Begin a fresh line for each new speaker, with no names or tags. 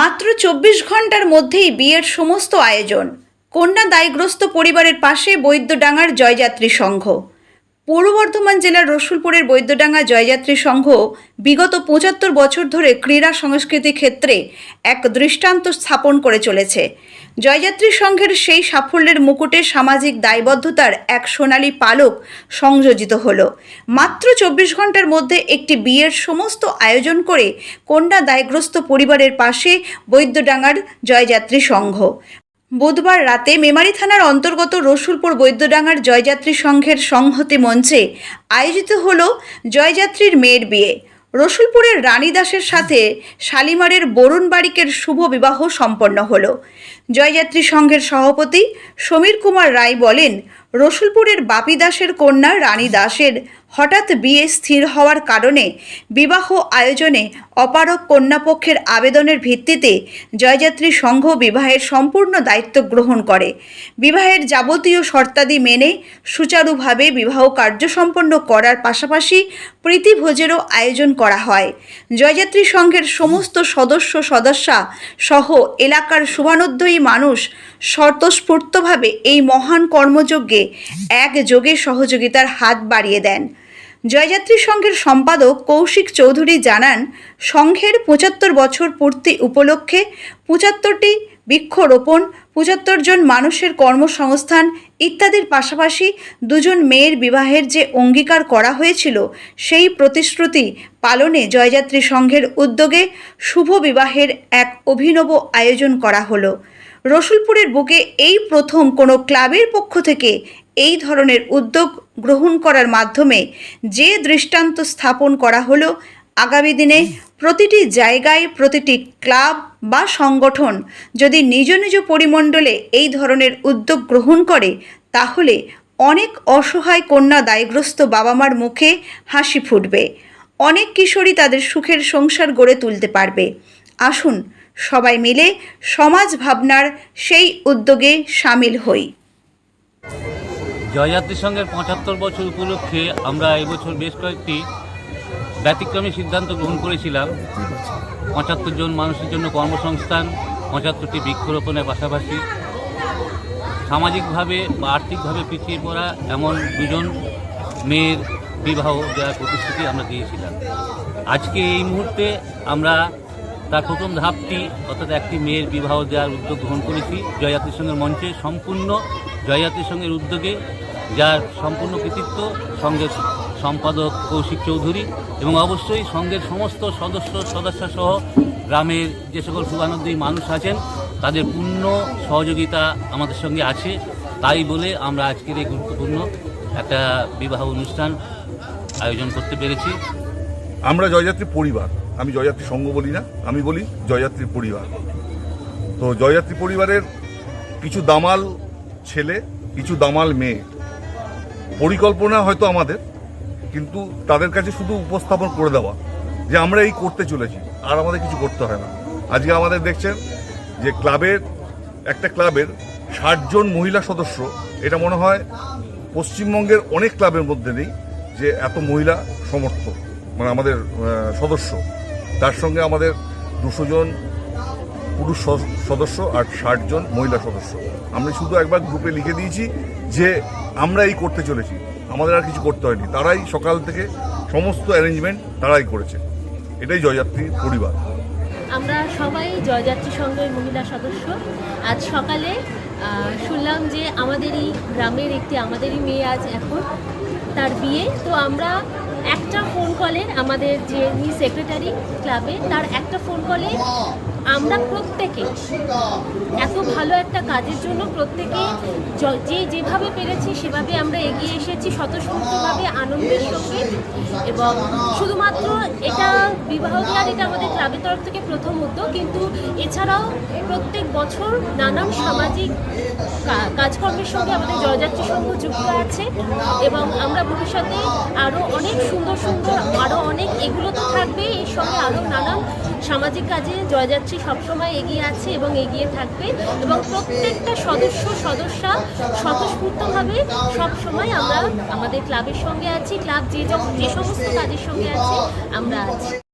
মাত্র চব্বিশ ঘণ্টার মধ্যেই বিয়ের সমস্ত আয়োজন। কন্যা দায়গ্রস্ত পরিবারের পাশে বৈদ্যডাঙ্গার জয়যাত্রী সংঘ। পূর্ব বর্ধমান জেলার রসুলপুরের বৈদ্যডাঙ্গা জয়যাত্রী সংঘ বিগত পঁচাত্তর বছর ধরে ক্রীড়া সংস্কৃতি ক্ষেত্রে এক দৃষ্টান্ত স্থাপন করে চলেছে। জয়যাত্রী সংঘের সেই সাফল্যের মুকুটে সামাজিক দায়বদ্ধতার এক সোনালী পালক সংযোজিত হলো। মাত্র চব্বিশ ঘণ্টার মধ্যে একটি বিয়ের সমস্ত আয়োজন করে কন্যা দায়গ্রস্ত পরিবারের পাশে বৈদ্যডাঙ্গার জয়যাত্রী সংঘ। বুধবার রাতে মেমারি থানার অন্তর্গত রসুলপুর বৈদ্যডাঙ্গার জয়যাত্রী সংঘের সংহতি মঞ্চে আয়োজিত হল জয়যাত্রীর মেয়ের বিয়ে। রসুলপুরের রানী দাসের সাথে শালিমারের বরুণ বারিকের শুভ বিবাহ সম্পন্ন হল। জয়যাত্রী সংঘের সভাপতি সমীর কুমার রায় বলেন রসুলপুরের বাপি দাসের কন্যা রানী দাসের হঠাৎ বিয়ে স্থির হওয়ার কারণে বিবাহ আয়োজনে অপারক কন্যাপক্ষের আবেদনের ভিত্তিতে জয়যাত্রী সংঘ বিবাহের সম্পূর্ণ দায়িত্ব গ্রহণ করে। বিবাহের যাবতীয় শর্তাদি মেনে সুচারুভাবে বিবাহ কার্য সম্পন্ন করার পাশাপাশি প্রীতিভোজেরও আয়োজন করা হয়। জয়যাত্রী সংঘের সমস্ত সদস্য, সদস্যা সহ এলাকার শুভানুধ্যায়ী মানুষ স্বতঃস্ফূর্তভাবে এই মহান কর্মযজ্ঞে একযোগে সহযোগিতার হাত বাড়িয়ে দেন। জয়যাত্রী সংঘের সম্পাদক কৌশিক চৌধুরী জানান, সংঘের পঁচাত্তর বছর পূর্তি উপলক্ষে পঁচাত্তরটি বৃক্ষরোপণ, পঁচাত্তর জন মানুষের কর্মসংস্থান ইত্যাদির পাশাপাশি দুজন মেয়ের বিবাহের যে অঙ্গীকার করা হয়েছিল, সেই প্রতিশ্রুতি পালনে জয়যাত্রী সংঘের উদ্যোগে শুভ বিবাহের এক অভিনব আয়োজন করা হলো। রসুলপুরের বুকে এই প্রথম কোনো ক্লাবের পক্ষ থেকে এই ধরনের উদ্যোগ গ্রহণ করার মাধ্যমে যে দৃষ্টান্ত স্থাপন করা হলো, আগামী দিনে প্রতিটি জায়গায় প্রতিটি ক্লাব বা সংগঠন যদি নিজ নিজ পরিমণ্ডলে এই ধরনের উদ্যোগ গ্রহণ করে, তাহলে অনেক অসহায় কন্যা দায়গ্রস্ত বাবা মার মুখে হাসি ফুটবে। অনেক কিশোরী তাদের সুখের সংসার গড়ে তুলতে পারবে। আসুন সবাই মিলে সমাজ ভাবনার সেই উদ্যোগে সামিল হই।
জয়যাত্রী সংঘের পঁচাত্তর বছর উপলক্ষে আমরা এবছর বেশ কয়েকটি ব্যতিক্রমী সিদ্ধান্ত গ্রহণ করেছিলাম। পঁচাত্তর জন মানুষের জন্য কর্মসংস্থান, পঁচাত্তরটি বৃক্ষরোপণের পাশাপাশি সামাজিকভাবে বা আর্থিকভাবে পিছিয়ে পড়া এমন দুজন মেয়ের বিবাহ দেওয়ার প্রতিশ্রুতি আমরা দিয়েছিলাম। আজকে এই মুহূর্তে আমরা তার প্রথম ধাপটি অর্থাৎ একটি মেয়ের বিবাহ দেওয়ার উদ্যোগ গ্রহণ করেছি জয়যাত্রী সংঘের মঞ্চে সম্পূর্ণ জয়যাত্রী সংঘের উদ্যোগে, যার সম্পূর্ণ কৃতিত্ব সঙ্গের সম্পাদক কৌশিক চৌধুরী এবং অবশ্যই সঙ্গের সমস্ত সদস্য সদস্য সহ গ্রামের যে সকল শুভানন্দী মানুষ আছেন, তাদের পূর্ণ সহযোগিতা আমাদের সঙ্গে আছে। তাই বলে আমরা আজকের এই গুরুত্বপূর্ণ একটা বিবাহ অনুষ্ঠান আয়োজন করতে পেরেছি।
আমরা জয়যাত্রী পরিবার। আমি জয়যাত্রী সঙ্গ বলি না, আমি বলি জয়যাত্রী পরিবার। তো জয়যাত্রী পরিবারের কিছু দামাল ছেলে, কিছু দামাল মেয়ে। পরিকল্পনা হয়তো আমাদের, কিন্তু তাদের কাছে শুধু উপস্থাপন করে দেওয়া, যে আমরা এই করতে চলেছি, আর আমাদের কিছু করতে হয় না। আজকে আমাদের দেখছেন যে ক্লাবের, একটা ক্লাবের ষাটজন মহিলা সদস্য, এটা মনে হয় পশ্চিমবঙ্গের অনেক ক্লাবের মধ্যে নেই, যে এত মহিলা সমর্থ মানে আমাদের সদস্য। তার সঙ্গে আমাদের দুশো জন পুরুষ সদস্য আর ষাট জন মহিলা সদস্য। আমরা শুধু একবার গ্রুপে লিখে দিয়েছি যে আমরা এই করতে চলেছি। আমাদের আর কিছু করতে হয়নি। তারাই সকাল থেকে সমস্ত অ্যারেঞ্জমেন্ট তারাই করেছে। এটাই জয়যাত্রী পরিবার।
আমরা সবাই জয়যাত্রী সংঘের মহিলা সদস্য। আজ সকালে শুনলাম যে আমাদেরই গ্রামের একটি, আমাদেরই মেয়ে আজ এখন তার বিয়ে। তো আমরা একটা ফোন কলে আমাদের যে নি সেক্রেটারি ক্লাবে তার একটা ফোন কলে আমরা প্রত্যেকে এত ভালো একটা কাজের জন্য প্রত্যেকে য- যেভাবে পেরেছি সেভাবে আমরা এগিয়ে এসেছি স্বতঃস্ফূর্তভাবে আনন্দের সঙ্গে। এবং শুধুমাত্র এটা বিবাহ দেওয়ার এটা আমাদের ক্লাবের তরফ থেকে প্রথম উদ্যোগ কিন্তু এছাড়াও প্রত্যেক বছর নানান সামাজিক কাজকর্মের সঙ্গে আমাদের জয়যাত্রী সংঘ যুক্ত আছে এবং আমরা ভবিষ্যতে আরও অনেক সুন্দর সুন্দর আরও অনেক এগুলো তো থাকবে। এর সঙ্গে আরও নানান সামাজিক কাজে জয়যাত্রী সবসময় এগিয়ে আছে এবং এগিয়ে থাকবে এবং প্রত্যেকটা সদস্য, সদস্যা স্বতঃস্ফূর্তভাবে সবসময় আমরা আমাদের ক্লাবের সঙ্গে আছি, ক্লাব যে যে সমস্ত কাজের সঙ্গে আছে, আমরা আছি।